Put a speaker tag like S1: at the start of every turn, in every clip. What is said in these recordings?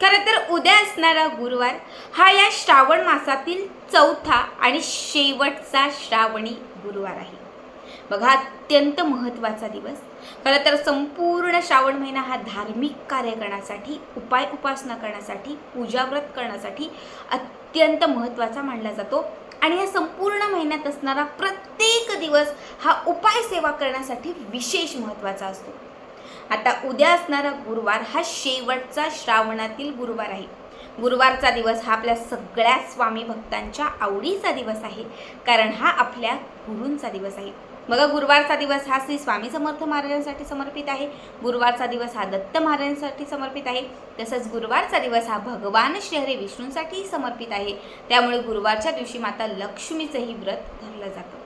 S1: खरं तर उद्या असणारा गुरुवार हा या श्रावण मासातील चौथा आणि शेवटचा श्रावणी गुरुवार आहे. बघा अत्यंत महत्त्वाचा दिवस. खरं तर संपूर्ण श्रावण महिना हा धार्मिक कार्य करण्यासाठी उपाय उपासना करण्यासाठी पूजाव्रत करण्यासाठी अत्यंत महत्त्वाचा मानला जातो. आणि या संपूर्ण महिन्यात असणारा प्रत्येक दिवस हा उपाय सेवा करण्यासाठी विशेष महत्त्वाचा असतो. आता उद्या असणारा गुरुवार हा शेवटचा श्रावणातील गुरुवार आहे. गुरुवारचा दिवस हा आपल्या सगळ्या स्वामी भक्तांच्या आवडीचा दिवस आहे. कारण हा आपल्या गुरूंचा दिवस आहे. बघा गुरुवारचा दिवस हा श्री स्वामी समर्थ महाराजांसाठी समर्पित आहे. गुरुवारचा दिवस हा दत्त महाराजांसाठी समर्पित आहे. तसंच गुरुवारचा दिवस हा भगवान श्रीहरी विष्णूंसाठी समर्पित आहे. त्यामुळे गुरुवारच्या दिवशी माता लक्ष्मीचंही व्रत धरलं जातं.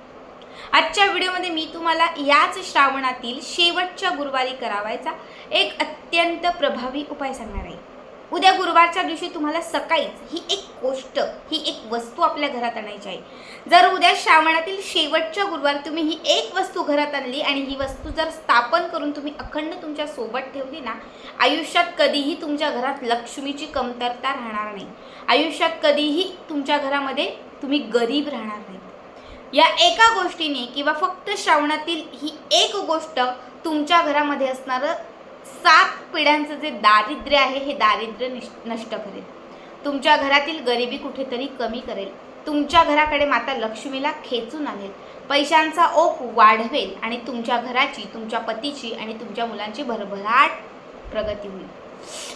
S1: आजच्या व्हिडिओमध्ये मी तुम्हाला याच श्रावणातील शेवटच्या गुरुवारी करावायचा एक अत्यंत प्रभावी उपाय सांगणार आहे. उद्या गुरुवारच्या दिवशी तुम्हाला सकाळीच ही एक गोष्ट ही एक वस्तू आपल्या घरात आणायची आहे. जर उद्या श्रावणातील शेवटच्या गुरुवार तुम्ही ही एक वस्तू घरात आणली आणि ही वस्तू जर स्थापन करून तुम्ही अखंड तुमच्यासोबत ठेवली ना आयुष्यात कधीही तुमच्या घरात लक्ष्मीची कमतरता राहणार नाही. आयुष्यात कधीही तुमच्या घरामध्ये तुम्ही गरीब राहणार नाही. या एका गोष्टीने किंवा फक्त श्रावणातील ही एक गोष्ट तुमच्या घरामध्ये असणारं सात पिढ्यांचं जे दारिद्र्य आहे हे दारिद्र्य नष्ट करेल. तुमच्या घरातील गरिबी कुठेतरी कमी करेल. तुमच्या घराकडे माता लक्ष्मीला खेचून आणेल. पैशांचा ओघ वाढवेल आणि तुमच्या घराची तुमच्या पतीची आणि तुमच्या मुलांची भरभराट प्रगती होईल.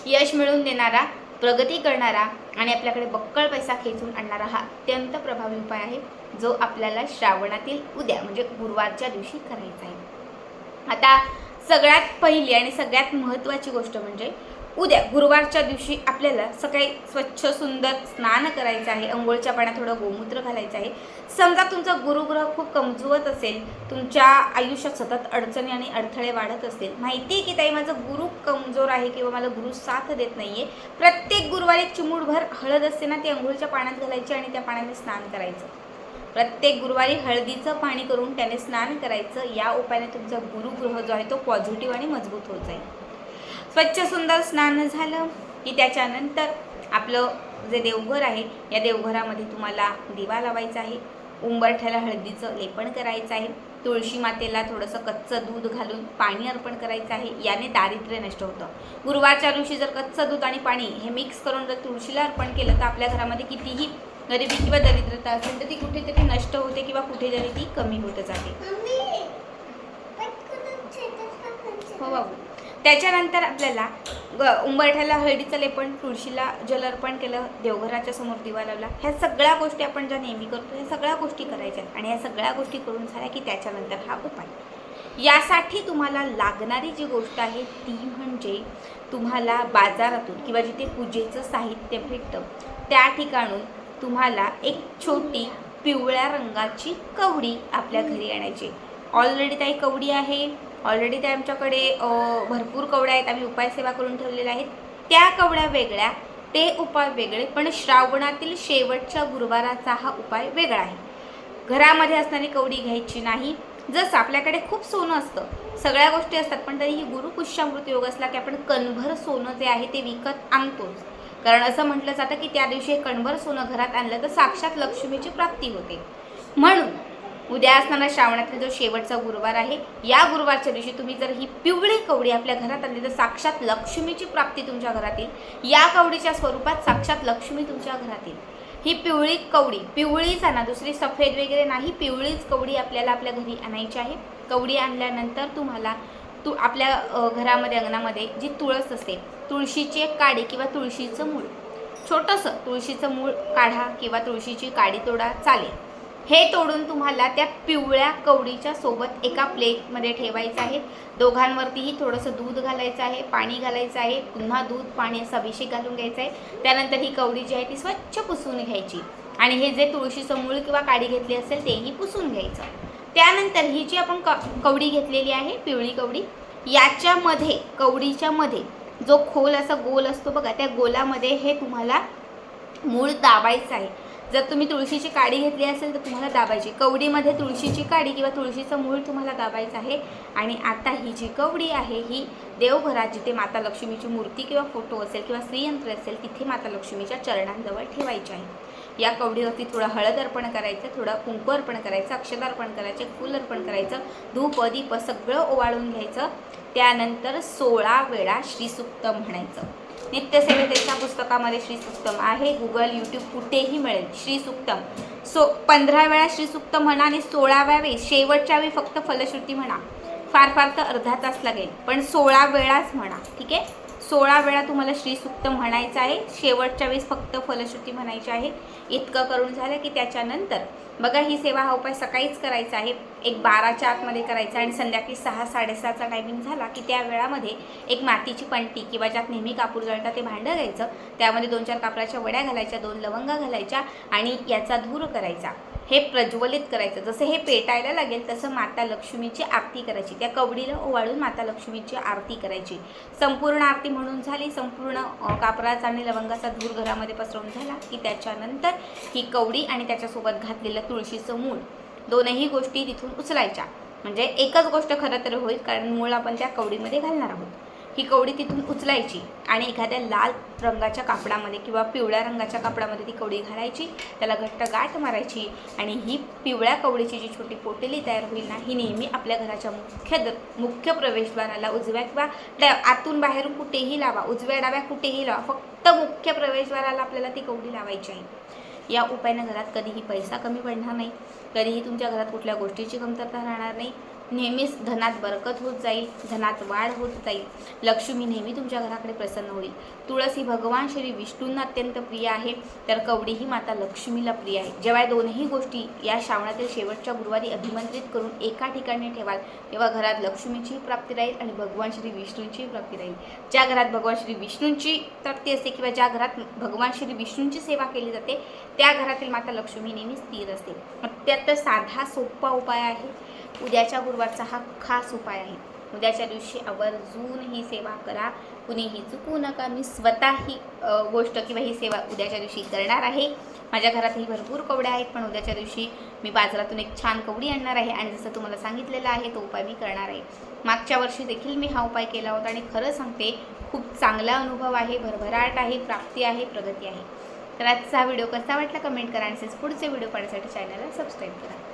S1: यश मिळवून देणारा प्रगती करणारा आणि आपल्याकडे बक्कळ पैसा खेचून आणणारा हा अत्यंत प्रभावी उपाय आहे जो आपल्याला श्रावणातील उद्या म्हणजे गुरुवारच्या दिवशी करायचा आहे. आता सगळ्यात पहिली आणि सगळ्यात महत्त्वाची गोष्ट म्हणजे उद्या गुरुवारच्या दिवशी आपल्याला सकाळी स्वच्छ सुंदर स्नान करायचं आहे. अंघोळच्या पाण्यात थोडं गोमूत्र घालायचं आहे. समजा तुमचा गुरुग्रह खूप कमजुवत असेल तुमच्या आयुष्यात सतत अडचणी आणि अडथळे वाढत असतील. माहिती आहे की ताई माझं गुरु कमजोर आहे किंवा मला गुरु साथ देत नाही आहे प्रत्येक गुरुवारी चिमूडभर हळद असते ना ती अंघोळच्या पाण्यात घालायची आणि त्या पाण्याने स्नान करायचं. प्रत्येक गुरुवारी हळदीचं पाणी करून त्याने स्नान करायचं. या उपायाने तुमचा गुरुग्रह जो आहे तो पॉझिटिव्ह आणि मजबूत होत जाईल. स्वच्छ सुंदर स्नान झालं की त्याच्यानंतर आपलं जे देवघर आहे या देवघरामध्ये तुम्हाला दिवा लावायचा आहे उंबरठ्याला हळदीचं लेपन करायचं आहे तुळशी मातेला थोडंसं कच्चं दूध घालून पाणी अर्पण करायचं आहे याने दारिद्र्य नष्ट होतं. गुरुवारच्या दिवशी जर कच्चं दूध आणि पाणी हे मिक्स करून जर तुळशीला अर्पण केलं तर आपल्या घरामध्ये कितीही गरिबी किंवा दरिद्रता असेल तर ती कुठेतरी नष्ट होते किंवा कुठेतरी ती कमी होत जाते. हो बाबू. त्याच्यानंतर आपल्याला ग उंबरठ्याला हळदीचं लेपण तुळशीला जल अर्पण केलं देवघराच्या समोर दिवा लावला ह्या सगळ्या गोष्टी आपण ज्या नेहमी करतो ह्या सगळ्या गोष्टी करायच्या आणि ह्या सगळ्या गोष्टी करून झाल्या की त्याच्यानंतर हा उपाय. यासाठी तुम्हाला लागणारी जी गोष्ट आहे ती म्हणजे तुम्हाला बाजारातून किंवा जिथे पूजेचं साहित्य भेटतं त्या ठिकाणून तुम्हाला एक छोटी पिवळ्या रंगाची कवडी आपल्या घरी आणायची ऑलरेडी काही कवडी आहे ऑलरेडी त्या आमच्याकडे भरपूर कवड्या आहेत. आम्ही उपायसेवा करून ठेवलेल्या आहेत. त्या कवड्या वेगळ्या ते उपाय वेगळे पण श्रावणातील शेवटच्या गुरुवाराचा हा उपाय वेगळा आहे. घरामध्ये असणारी कवडी घ्यायची नाही. जसं आपल्याकडे खूप सोनं असतं सगळ्या गोष्टी असतात पण तरीही गुरुपुष्यामृत योग असला की आपण कणभर सोनं जे आहे ते विकत आणतोच. कारण असं म्हटलं जातं की त्या दिवशी कणभर सोनं घरात आणलं तर साक्षात लक्ष्मीची प्राप्ती होते. म्हणून उद्या असणारा श्रावणातील जो शेवटचा गुरुवार आहे या गुरुवारच्या दिवशी तुम्ही जर ही पिवळी कवडी आपल्या घरात आणली तर साक्षात लक्ष्मीची प्राप्ती तुमच्या घरात येईल. या कवडीच्या स्वरूपात साक्षात लक्ष्मी तुमच्या घरात येईल. ही पिवळी कवडी पिवळीच आणा दुसरी सफेद वगैरे नाही पिवळीच कवडी आपल्याला आपल्या घरी आणायची आहे. कवडी आणल्यानंतर तुम्हाला तू आपल्या घरामध्ये अंगणामध्ये जी तुळस असते तुळशीची एक काडी किंवा तुळशीचं मूळ. छोटंसं तुळशीचं मूळ काढा किंवा तुळशीची काडी तोडा चालेल. हे तोडून तुम्हाला त्या पिवळ्या कवडीच्या सोबत एका प्लेटमध्ये ठेवायचं आहे. दोघांवरतीही थोडंसं दूध घालायचं आहे पाणी घालायचं आहे. पुन्हा दूध पाणी असा अभिषेक घालून घ्यायचा आहे. त्यानंतर ही कवडी जी आहे ती स्वच्छ पुसून घ्यायची. आणि हे जे तुळशीचं मूळ किंवा काडी घेतली असेल तेही पुसून घ्यायचं. त्यानंतर ही जी आपण क कवडी घेतलेली आहे पिवळी कवडी याच्यामध्ये कवडीच्या मध्ये जो खोल असा गोल असतो बघा त्या गोलामध्ये हे तुम्हाला मूळ दाबायचं आहे. जर तुम्ही तुळशीची काडी घेतली असेल तर तुम्हाला दाबायची. कवडीमध्ये तुळशीची काडी किंवा तुळशीचं मूळ तुम्हाला दाबायचं आहे. आणि आता ही जी कवडी आहे ही देवघरात जिथे माता लक्ष्मीची मूर्ती किंवा फोटो असेल किंवा श्रीयंत्र असेल तिथे माता लक्ष्मीच्या चरणांजवळ ठेवायची आहे. या कवडीवरती थोडं हळद अर्पण करायचं थोडं कुंकू अर्पण करायचं अक्षदार्पण करायचं फूल अर्पण करायचं धूप दीप सगळं ओवाळून घ्यायचं. त्यानंतर सोळा वेळा श्रीसुक्त म्हणायचं. नित्यसेवेतेच्या पुस्तकामध्ये श्रीसुक्तम आहे. गुगल यूट्यूब कुठेही मिळेल. श्रीसुक्तम. सो पंधरा वेळा श्रीसुक्त म्हणा आणि सोळाव्या वेळी शेवटच्या वेळी फक्त फलश्रुती म्हणा. फार फार तर अर्धा तास लागेल. पण सोळा वेळाच म्हणा. ठीक आहे? सोळा वेळा तुम्हाला श्रीसुक्त म्हणायचं आहे. शेवटच्या वेळेस फक्त फलश्रुती म्हणायची आहे. इतकं करून झालं की त्याच्यानंतर बघा ही सेवा हा उपाय सकाळीच करायचा आहे. एक बाराच्या आतमध्ये करायचा आणि संध्याकाळी सहा साडेसहाचा टायमिंग झाला की त्या वेळामध्ये एक मातीची पंटी किंवा ज्यात नेहमी कापूर जळतात ते भांडं घ्यायचं. त्यामध्ये दोन चार कापराच्या वड्या घालायच्या दोन लवंगा घालायच्या आणि याचा धूर करायचा. हे प्रज्वलित करायचं. जसं हे पेटायला लागेल तसं माता लक्ष्मीची आरती करायची. त्या कवडीला ओवाळून माता लक्ष्मीची आरती करायची. संपूर्ण आरती म्हणून झाली. संपूर्ण कापराचा आणि लवंगाचा धूर घरामध्ये पसरवून झाला की त्याच्यानंतर ही कवडी आणि त्याच्यासोबत घातलेलं तुळशीचं मूळ. दोनही गोष्टी तिथून उचलायच्या. म्हणजे एकच गोष्ट खरं तर होईल कारण मूळ आपण त्या कवडीमध्ये घालणार आहोत. ही कवडी तिथून उचलायची आणि एखाद्या लाल रंगाच्या कापडामध्ये किंवा पिवळ्या रंगाच्या कापडामध्ये ती कवडी घालायची त्याला घट्ट गाठ मारायची आणि ही पिवळ्या कवडीची जी छोटी पोटेली तयार होईल ना ही नेहमी आपल्या घराच्या मुख्य द मुख्य प्रवेशद्वाराला उजव्या किंवा डा- आतून बाहेरून कुठेही लावा उजव्या डाव्या कुठेही लावा फक्त मुख्य प्रवेशद्वाराला आपल्याला ती कवडी लावायची आहे. या उपायानं घरात कधीही पैसा कमी पडणार नाही कधीही तुमच्या घरात कुठल्या गोष्टीची कमतरता राहणार नाही. नेहमीच धनात बरकत होत जाईल धनात वाढ होत जाईल. लक्ष्मी नेहमी तुमच्या घराकडे प्रसन्न होईल. तुळस ही भगवान श्री विष्णूंना अत्यंत प्रिय आहे तर कवडी ही माता लक्ष्मीला प्रिय आहे. जेव्हा दोनही गोष्टी या श्रावणातील शेवटच्या गुरुवारी अभिमंत्रित करून एका ठिकाणी ठेवाल तेव्हा घरात लक्ष्मीची प्राप्ती राहील आणि भगवान श्री विष्णूंचीही प्राप्ती राहील. ज्या घरात भगवान श्री विष्णूंची प्राप्ती असते किंवा ज्या घरात भगवान श्री विष्णूंची सेवा केली जाते त्या घरातील माता लक्ष्मी नेहमी स्थिर असते. अत्यंत साधा सोपा उपाय आहे. उद्याच्या गुरुवारचा हा खास उपाय आहे. उद्याच्या दिवशी आवर्जून ही सेवा करा. कुणीही चुकू नका. मी स्वतः ही गोष्ट किंवा ही सेवा उद्याच्या दिवशी करणार आहे. माझ्या घरातही भरपूर कवड्या आहेत पण उद्याच्या दिवशी मी बाजारातून एक छान कवडी आणणार आहे. आणि जसं तुम्हाला सांगितलेलं आहे तो उपाय मी करणार आहे. मागच्या वर्षी देखील मी हा उपाय केला होता आणि खरं सांगते खूप चांगला अनुभव आहे. भरभराट आहे प्राप्ती आहे प्रगती आहे. तर आजचा व्हिडिओ कसा वाटला? कमेंट करा आणि तसेच पुढचे व्हिडिओ पाहण्यासाठी चॅनलला सबस्क्राईब करा.